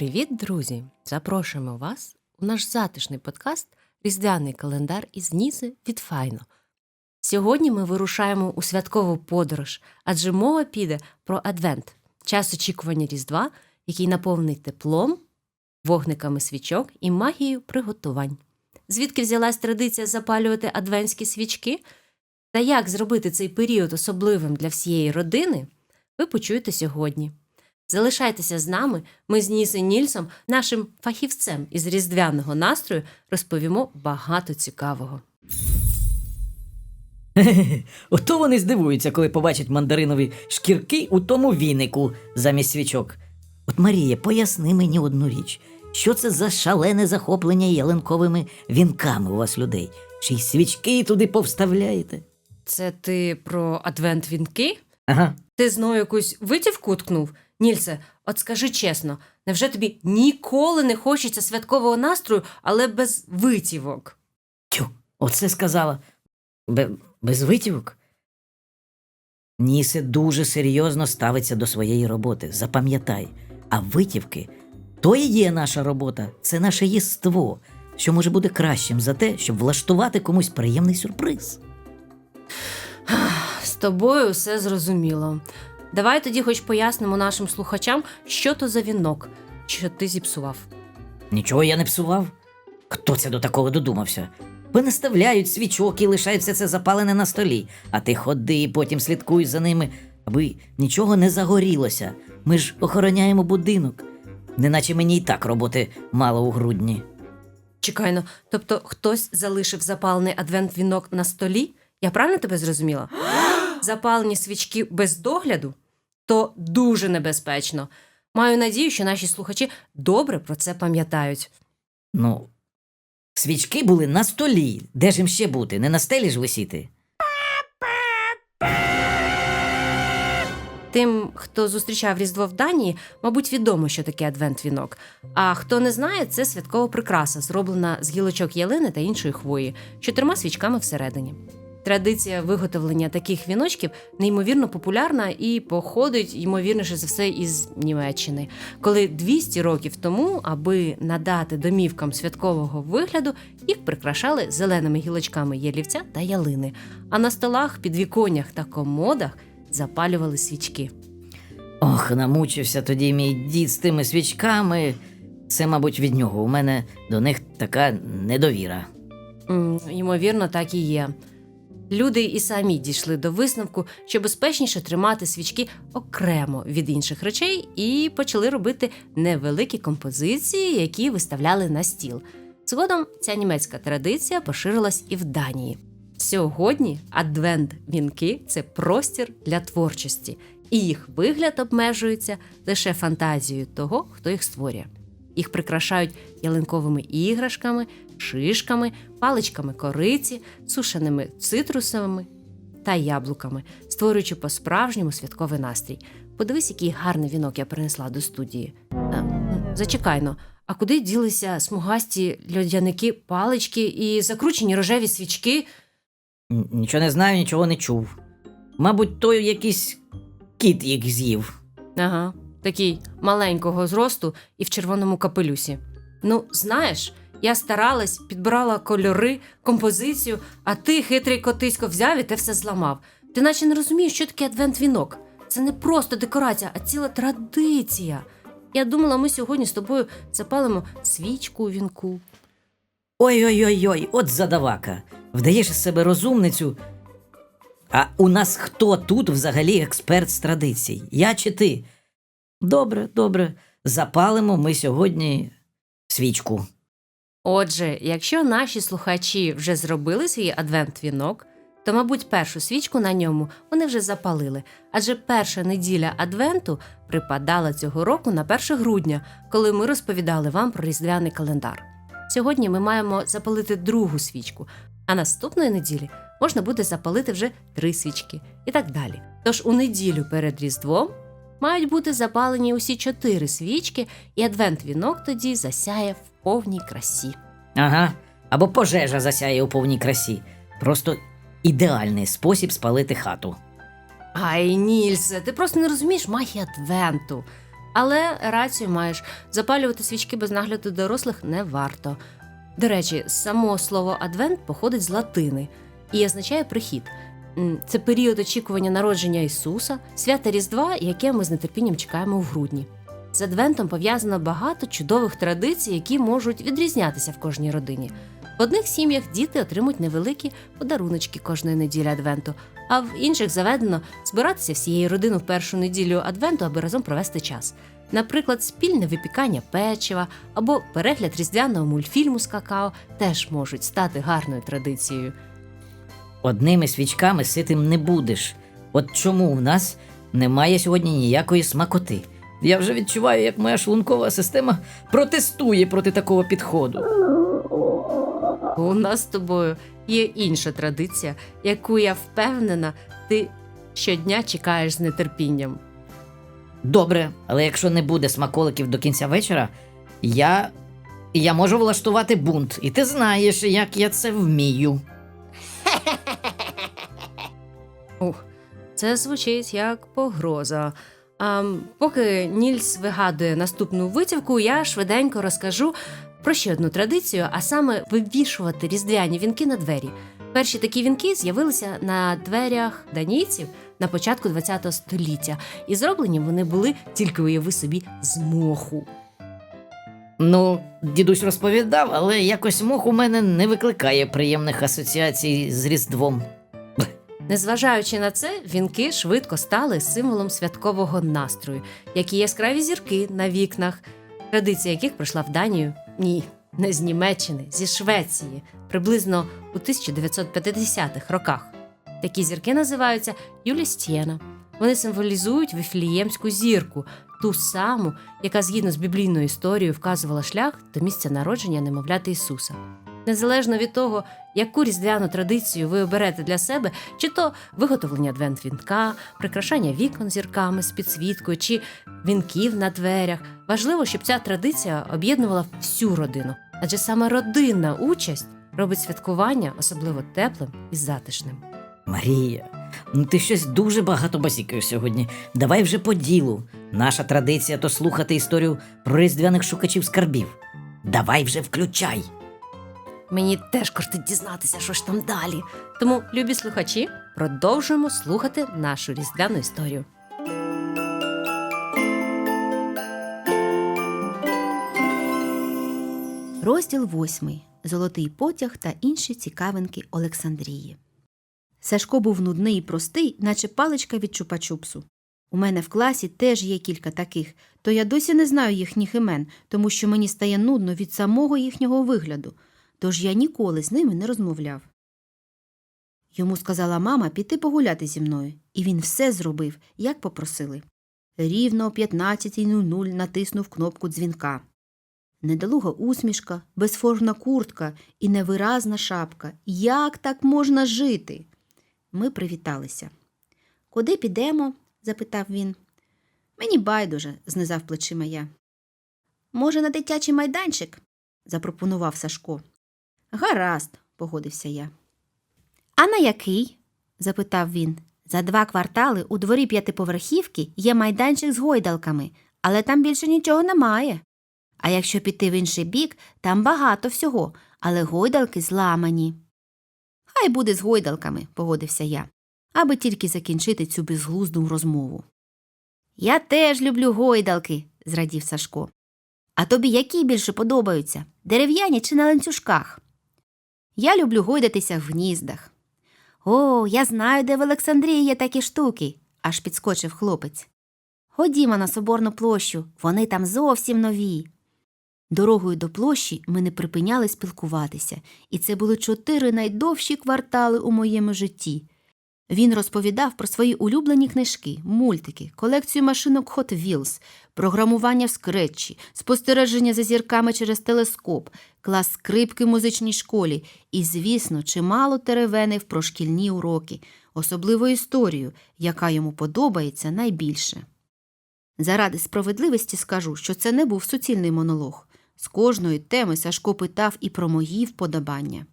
Привіт, друзі! Запрошуємо вас у наш затишний подкаст Різдвяний календар із Нізи від Файно. Сьогодні ми вирушаємо у святкову подорож, адже мова піде про Адвент, час очікування Різдва, який наповнений теплом, вогниками свічок і магією приготувань. Звідки взялась традиція запалювати адвентські свічки? Та як зробити цей період особливим для всієї родини, ви почуєте сьогодні. Залишайтеся з нами. Ми з Ніси Нільсом, нашим фахівцем із різдвяного настрою, розповімо багато цікавого. Ото вони здивуються, коли побачать мандаринові шкірки у тому вінику замість свічок. От Марія, поясни мені одну річ. Що це за шалене захоплення ялинковими вінками у вас людей? Ще й свічки туди повставляєте? Це ти про адвент вінки? Ага. Ти знову якусь витівку ткнув? Нільсе, от скажи чесно, невже тобі ніколи не хочеться святкового настрою, але без витівок? Тю, оце сказала. Бе- без витівок? Нісе дуже серйозно ставиться до своєї роботи. Запам'ятай. А витівки то і є наша робота, це наше єство, що може бути кращим за те, щоб влаштувати комусь приємний сюрприз. З тобою все зрозуміло. Давай тоді хоч пояснимо нашим слухачам, що то за вінок, що ти зіпсував. Нічого я не псував. Хто це до такого додумався? Понаставляють свічок і лишають все це запалене на столі, а ти ходи і потім слідкуй за ними, аби нічого не загорілося. Ми ж охороняємо будинок. Неначе мені і так роботи мало у грудні. Чекайно, тобто хтось залишив запалений адвент-вінок на столі? Я правильно тебе зрозуміла? Запалені свічки без догляду? То дуже небезпечно. Маю надію, що наші слухачі добре про це пам'ятають. Ну, свічки були на столі. Де ж їм ще бути? Не на стелі ж висіти. Тим, хто зустрічав Різдво в Данії, мабуть, відомо, що таке адвент-вінок. А хто не знає, це святкова прикраса, зроблена з гілочок ялини та іншої хвої, з чотирма свічками всередині. Традиція виготовлення таких віночків неймовірно популярна і походить, ймовірніше за все, із Німеччини, коли 200 років тому, аби надати домівкам святкового вигляду, їх прикрашали зеленими гілочками ялівця та ялини, а на столах, підвіконнях та комодах запалювали свічки. Ох, намучився тоді мій дід з тими свічками. Це, мабуть, від нього. У мене до них така недовіра. М, Ймовірно, так і є. Люди і самі дійшли до висновку, що безпечніше тримати свічки окремо від інших речей, і почали робити невеликі композиції, які виставляли на стіл. Згодом ця німецька традиція поширилась і в Данії. Сьогодні адвент-вінки це простір для творчості, і їх вигляд обмежується лише фантазією того, хто їх створює. Їх прикрашають ялинковими іграшками, шишками, паличками кориці, сушеними цитрусовими та яблуками, створюючи по-справжньому святковий настрій. Подивись, який гарний вінок я принесла до студії. Е, Зачекайно, а куди ділися смугасті льодяники, палички і закручені рожеві свічки? Нічого не знаю, нічого не чув. Мабуть, той якийсь кіт їх з'їв. Ага, такий маленького зросту і в червоному капелюсі. Ну, знаєш, я старалась, підбирала кольори, композицію, а ти, хитрий котисько, взяв і те все зламав. Ти наче не розумієш, що таке адвент-вінок. Це не просто декорація, а ціла традиція. Я думала, ми сьогодні з тобою запалимо свічку у вінку. Ой-ой-ой, от задавака. Вдаєш із себе розумницю. А у нас хто тут взагалі експерт з традицій? Я чи ти? Добре, добре. Запалимо ми сьогодні свічку. Отже, якщо наші слухачі вже зробили свій адвент-вінок, то, мабуть, першу свічку на ньому вони вже запалили, адже перша неділя адвенту припадала цього року на 1 грудня, коли ми розповідали вам про різдвяний календар. Сьогодні ми маємо запалити другу свічку, а наступної неділі можна буде запалити вже три свічки і так далі. Тож у неділю перед Різдвом мають бути запалені усі чотири свічки, і адвент-вінок тоді засяє повній красі. Ага. Або пожежа засяє у повній красі. Просто ідеальний спосіб спалити хату. Ай, Нільсе, ти просто не розумієш магії адвенту. Але рацію маєш запалювати свічки без нагляду дорослих не варто. До речі, само слово адвент походить з латини і означає прихід. Це період очікування народження Ісуса, свята Різдва, яке ми з нетерпінням чекаємо в грудні. З Адвентом пов'язано багато чудових традицій, які можуть відрізнятися в кожній родині. В одних сім'ях діти отримують невеликі подаруночки кожної неділі Адвенту, а в інших заведено збиратися всією родиною в першу неділю Адвенту, аби разом провести час. Наприклад, спільне випікання печива або перегляд різдвяного мультфільму з какао теж можуть стати гарною традицією. Одними свічками ситим не будеш. От чому в нас немає сьогодні ніякої смакоти. Я вже відчуваю, як моя шлункова система протестує проти такого підходу. У нас з тобою є інша традиція, яку я впевнена, ти щодня чекаєш з нетерпінням. Добре, але якщо не буде смаколиків до кінця вечора, я. я можу влаштувати бунт, і ти знаєш, як я це вмію. Ух, це звучить як погроза. Поки Нільс вигадує наступну витівку, я швиденько розкажу про ще одну традицію, а саме вивішувати різдвяні вінки на двері. Перші такі вінки з'явилися на дверях данійців на початку ХХ століття, і зроблені вони були тільки уяви собі з моху. Ну, дідусь розповідав, але якось мох у мене не викликає приємних асоціацій з Різдвом. Незважаючи на це, вінки швидко стали символом святкового настрою, як і яскраві зірки на вікнах, традиція яких прийшла в Данію ні, не з Німеччини, зі Швеції, приблизно у 1950-х роках. Такі зірки називаються Юлістєна. Вони символізують вифліємську зірку, ту саму, яка згідно з біблійною історією вказувала шлях до місця народження немовляти Ісуса. Незалежно від того, яку різдвяну традицію ви оберете для себе, чи то виготовлення адвент-вінка, прикрашання вікон зірками з підсвіткою, чи вінків на дверях, важливо, щоб ця традиція об'єднувала всю родину, адже саме родинна участь робить святкування особливо теплим і затишним. Марія, ну ти щось дуже багато базікаєш сьогодні. Давай вже по ділу. Наша традиція то слухати історію про різдвяних шукачів скарбів. Давай вже включай. Мені теж кортить дізнатися, що ж там далі. Тому, любі слухачі, продовжуємо слухати нашу різдвяну історію. Розділ восьмий. Золотий потяг та інші цікавинки Олександрії. Сашко був нудний і простий, наче паличка від чупа-чупсу. У мене в класі теж є кілька таких, то я досі не знаю їхніх імен, тому що мені стає нудно від самого їхнього вигляду, тож я ніколи з ними не розмовляв. Йому сказала мама піти погуляти зі мною, і він все зробив, як попросили. Рівно о 15.00 натиснув кнопку дзвінка. Недолуга усмішка, безформна куртка і невиразна шапка. Як так можна жити? Ми привіталися. Куди підемо? запитав він. Мені байдуже, знизав плечима я. Може, на дитячий майданчик? запропонував Сашко. Гаразд, погодився я. А на який? запитав він. За два квартали у дворі п'ятиповерхівки є майданчик з гойдалками, але там більше нічого немає. А якщо піти в інший бік, там багато всього, але гойдалки зламані. Хай буде з гойдалками, погодився я, аби тільки закінчити цю безглузду розмову. Я теж люблю гойдалки, зрадів Сашко. А тобі які більше подобаються дерев'яні чи на ланцюжках? Я люблю гойдатися в гніздах. О, я знаю, де в Олександрії є такі штуки, аж підскочив хлопець. Ходімо на соборну площу, вони там зовсім нові. Дорогою до площі ми не припиняли спілкуватися, і це були чотири найдовші квартали у моєму житті. Він розповідав про свої улюблені книжки, мультики, колекцію машинок Hot Wheels, програмування в скретчі, спостереження за зірками через телескоп, клас скрипки в музичній школі і, звісно, чимало теревенив про шкільні уроки, особливо історію, яка йому подобається найбільше. Заради справедливості скажу, що це не був суцільний монолог. З кожної теми Сашко питав і про мої вподобання.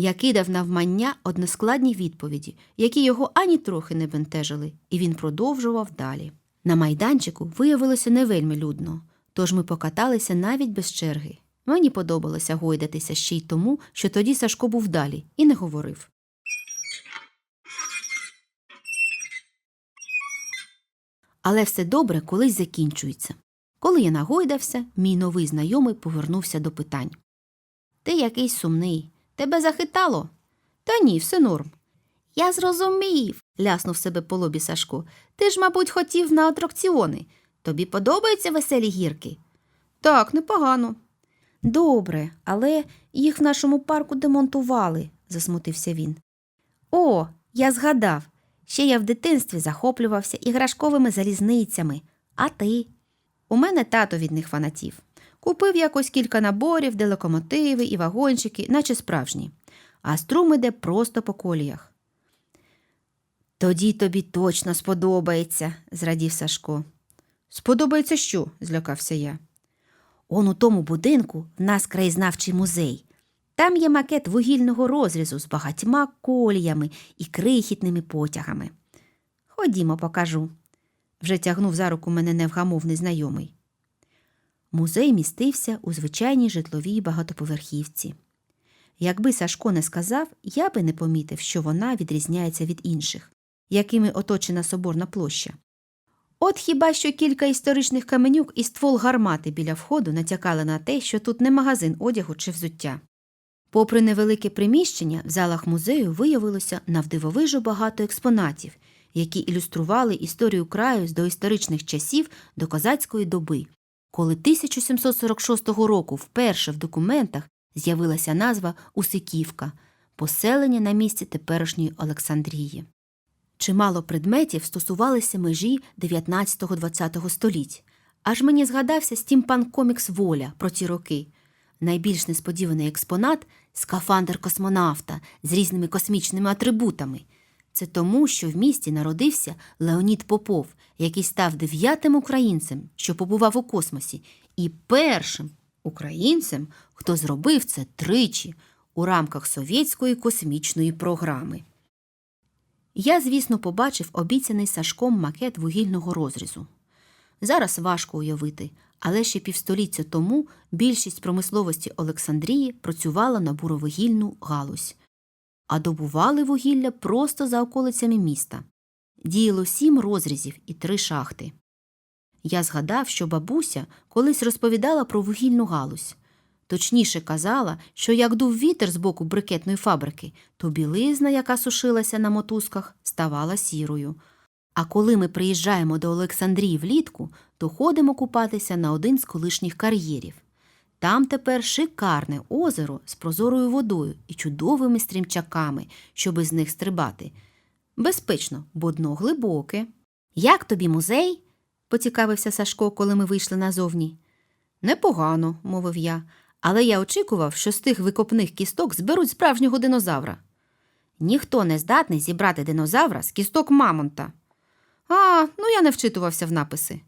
Я кидав навмання односкладні відповіді, які його ані трохи не бентежили, і він продовжував далі. На майданчику виявилося не вельми людно, тож ми покаталися навіть без черги. Мені подобалося гойдатися ще й тому, що тоді Сашко був далі і не говорив. Але все добре колись закінчується. Коли я нагойдався, мій новий знайомий повернувся до питань. Ти якийсь сумний. Тебе захитало? Та ні, все норм. Я зрозумів, ляснув себе по лобі Сашко. Ти ж, мабуть, хотів на атракціони. Тобі подобаються веселі гірки? Так, непогано. Добре, але їх в нашому парку демонтували, засмутився він. О, я згадав. Ще я в дитинстві захоплювався іграшковими залізницями. А ти? У мене тато від них фанатів. Купив якось кілька наборів, де локомотиви і вагончики, наче справжні. А струм іде просто по коліях. Тоді тобі точно сподобається, зрадів Сашко. Сподобається що? злякався я. Он у тому будинку в нас краєзнавчий музей. Там є макет вугільного розрізу з багатьма коліями і крихітними потягами. Ходімо, покажу. Вже тягнув за руку мене невгамовний знайомий. Музей містився у звичайній житловій багатоповерхівці. Якби Сашко не сказав, я би не помітив, що вона відрізняється від інших, якими оточена соборна площа. От хіба що кілька історичних каменюк і ствол гармати біля входу натякали на те, що тут не магазин одягу чи взуття. Попри невелике приміщення, в залах музею виявилося навдивовижу багато експонатів, які ілюстрували історію краю з доісторичних часів до козацької доби, коли 1746 року вперше в документах з'явилася назва Усиківка поселення на місці теперішньої Олександрії. Чимало предметів стосувалися межі 19-20 століть. Аж мені згадався стімпанк комікс Воля про ті роки. Найбільш несподіваний експонат скафандр космонавта з різними космічними атрибутами. Це тому, що в місті народився Леонід Попов, який став дев'ятим українцем, що побував у космосі, і першим українцем, хто зробив це тричі у рамках совєтської космічної програми. Я, звісно, побачив обіцяний Сашком макет вугільного розрізу. Зараз важко уявити, але ще півстоліття тому більшість промисловості Олександрії працювала на буровугільну галузь, а добували вугілля просто за околицями міста. Діяло сім розрізів і три шахти. Я згадав, що бабуся колись розповідала про вугільну галузь. Точніше казала, що як дув вітер з боку брикетної фабрики, то білизна, яка сушилася на мотузках, ставала сірою. А коли ми приїжджаємо до Олександрії влітку, то ходимо купатися на один з колишніх кар'єрів. Там тепер шикарне озеро з прозорою водою і чудовими стрімчаками, щоб з них стрибати. Безпечно, бо дно глибоке. Як тобі музей? поцікавився Сашко, коли ми вийшли назовні. Непогано, мовив я, але я очікував, що з тих викопних кісток зберуть справжнього динозавра. Ніхто не здатний зібрати динозавра з кісток мамонта. А, ну я не вчитувався в написи.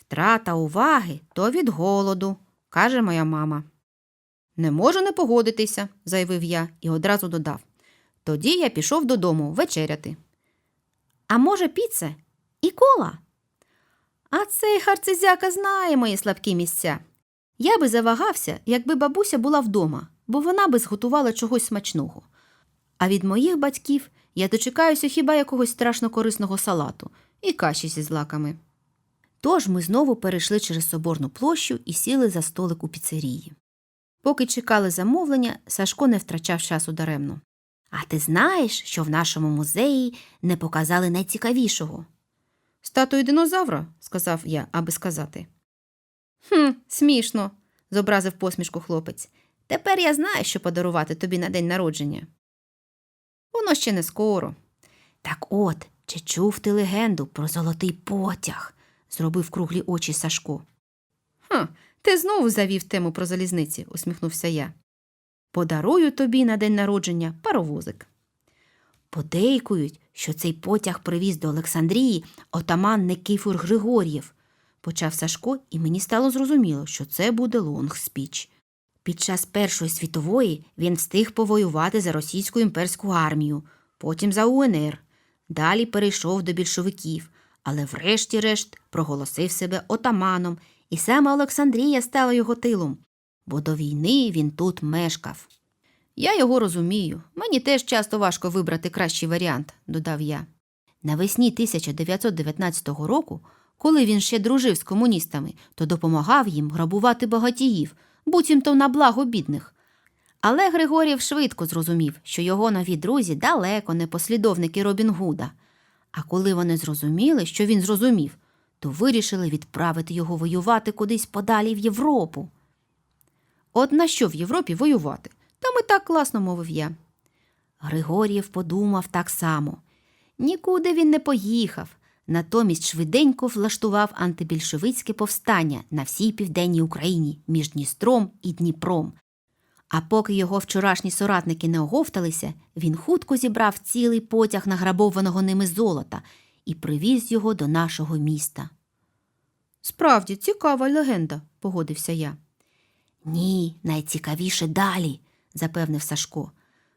Втрата уваги то від голоду, каже моя мама. Не можу не погодитися, заявив я і одразу додав. Тоді я пішов додому вечеряти. А може, піце і кола? А цей харцизяка знає мої слабкі місця. Я би завагався, якби бабуся була вдома, бо вона би зготувала чогось смачного. А від моїх батьків я дочекаюся хіба якогось страшно корисного салату і каші зі злаками. Тож ми знову перейшли через соборну площу і сіли за столик у піцерії. Поки чекали замовлення, Сашко не втрачав часу даремно. А ти знаєш, що в нашому музеї не показали найцікавішого? Статую динозавра, сказав я, аби сказати. Хм, смішно, зобразив посмішку хлопець. Тепер я знаю, що подарувати тобі на день народження. Воно ще не скоро. Так от, чи чув ти легенду про золотий потяг? Зробив круглі очі Сашко. Ха, ти знову завів тему про залізниці, усміхнувся я. Подарую тобі на день народження паровозик. Подейкують, що цей потяг привіз до Олександрії отаман Никифор Григор'єв, почав Сашко, і мені стало зрозуміло, що це буде лонгспіч. Під час Першої світової він встиг повоювати за російську імперську армію, потім за УНР. Далі перейшов до більшовиків, але врешті-решт проголосив себе отаманом, і саме Олександрія стала його тилом, бо до війни він тут мешкав. Я його розумію. Мені теж часто важко вибрати кращий варіант, додав я. Навесні 1919 року, коли він ще дружив з комуністами, то допомагав їм грабувати багатіїв, буцімто на благо бідних. Але Григорів швидко зрозумів, що його нові друзі далеко не послідовники Робін Гуда. А коли вони зрозуміли, що він зрозумів, то вирішили відправити його воювати кудись подалі в Європу. От на що в Європі воювати? Там і так класно мовив я. Григорієв подумав так само. Нікуди він не поїхав, натомість швиденько влаштував антибільшовицьке повстання на всій південній Україні між Дністром і Дніпром. А поки його вчорашні соратники не оговталися, він хутко зібрав цілий потяг награбованого ними золота і привіз його до нашого міста. Справді цікава легенда, погодився я. Ні, найцікавіше далі, запевнив Сашко.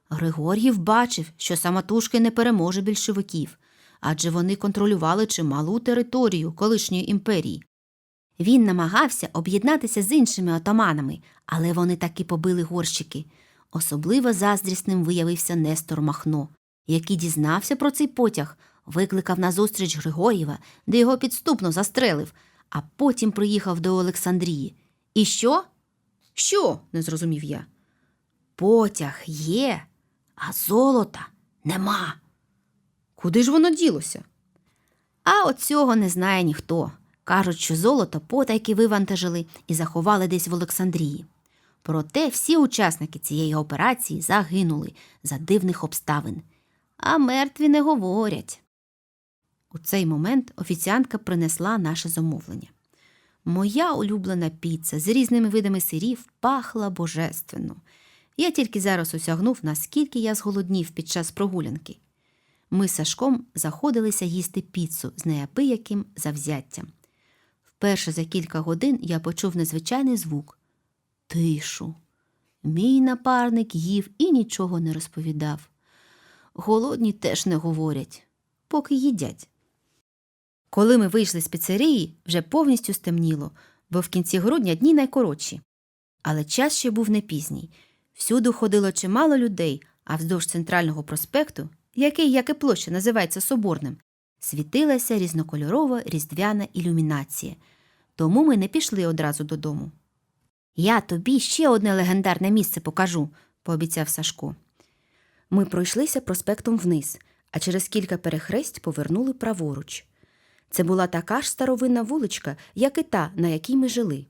Григор'їв бачив, що самотужки не переможе більшовиків, адже вони контролювали чималу територію колишньої імперії. Він намагався об'єднатися з іншими отаманами, але вони таки побили горщики. Особливо заздрісним виявився Нестор Махно, який дізнався про цей потяг, викликав на зустріч Григорєва, де його підступно застрелив, а потім приїхав до Олександрії. І що? Що? не зрозумів я. Потяг є, а золота нема. Куди ж воно ділося? А от цього не знає ніхто. Кажуть, що золото потайки вивантажили і заховали десь в Олександрії. Проте всі учасники цієї операції загинули за дивних обставин, а мертві не говорять. У цей момент офіціантка принесла наше замовлення. Моя улюблена піца з різними видами сирів пахла божественно. Я тільки зараз осягнув, наскільки я зголоднів під час прогулянки. Ми з Сашком заходилися їсти піцу з неабияким завзяттям. Вперше за кілька годин я почув незвичайний звук тишу. Мій напарник їв і нічого не розповідав. Голодні теж не говорять, поки їдять. Коли ми вийшли з піцерії, вже повністю стемніло, бо в кінці грудня дні найкоротші. Але час ще був не пізній. Всюди ходило чимало людей, а вздовж центрального проспекту, який, як і площа, називається Соборним, світилася різнокольорова різдвяна ілюмінація. Тому ми не пішли одразу додому. Я тобі ще одне легендарне місце покажу, пообіцяв Сашко. Ми пройшлися проспектом вниз, а через кілька перехресть повернули праворуч. Це була така ж старовинна вуличка, як і та, на якій ми жили.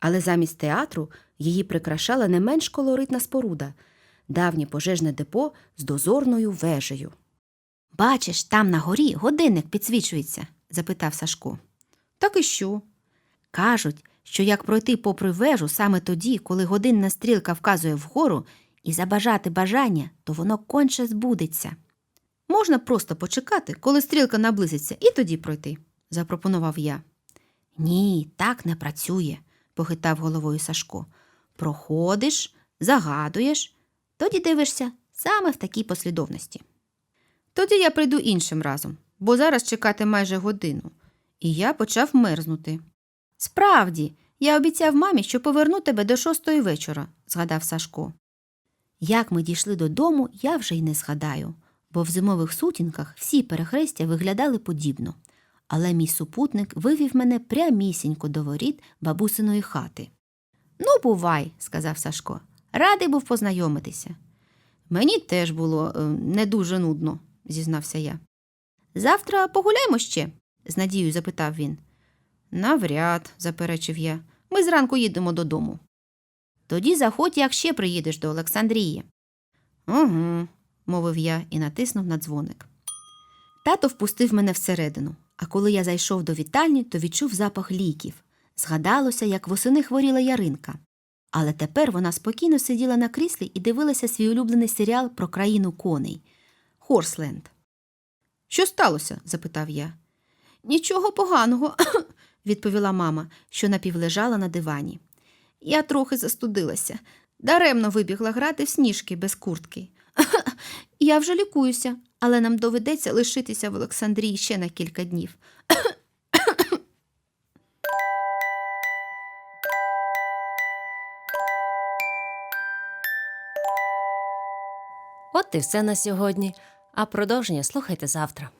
Але замість театру її прикрашала не менш колоритна споруда давнє пожежне депо з дозорною вежею. Бачиш, там на горі годинник підсвічується? запитав Сашко. Так і що? Кажуть, що як пройти попри вежу саме тоді, коли годинна стрілка вказує вгору, і забажати бажання, то воно конче збудеться. Можна просто почекати, коли стрілка наблизиться, і тоді пройти, запропонував я. Ні, так не працює, похитав головою Сашко. Проходиш, загадуєш, тоді дивишся саме в такій послідовності. Тоді я прийду іншим разом, бо зараз чекати майже годину, і я почав мерзнути. Справді, я обіцяв мамі, що поверну тебе до шостої вечора, згадав Сашко. Як ми дійшли додому, я вже й не згадаю, бо в зимових сутінках всі перехрестя виглядали подібно. Але мій супутник вивів мене прямісінько до воріт бабусиної хати. Ну, бувай, сказав Сашко. Радий був познайомитися. Мені теж було е, не дуже нудно, зізнався я. Завтра погуляємо ще? з надією запитав він. Навряд, заперечив я. Ми зранку їдемо додому. Тоді заходь, як ще приїдеш до Олександрії. Угу, мовив я і натиснув на дзвоник. Тато впустив мене всередину, а коли я зайшов до вітальні, то відчув запах ліків. Згадалося, як восени хворіла Яринка. Але тепер вона спокійно сиділа на кріслі і дивилася свій улюблений серіал про країну коней Хорсленд. Що сталося? запитав я. Нічого поганого, відповіла мама, що напівлежала на дивані. Я трохи застудилася. Даремно вибігла грати в сніжки без куртки. Я вже лікуюся, але нам доведеться лишитися в Олександрії ще на кілька днів. От і все на сьогодні. А продовження слухайте завтра.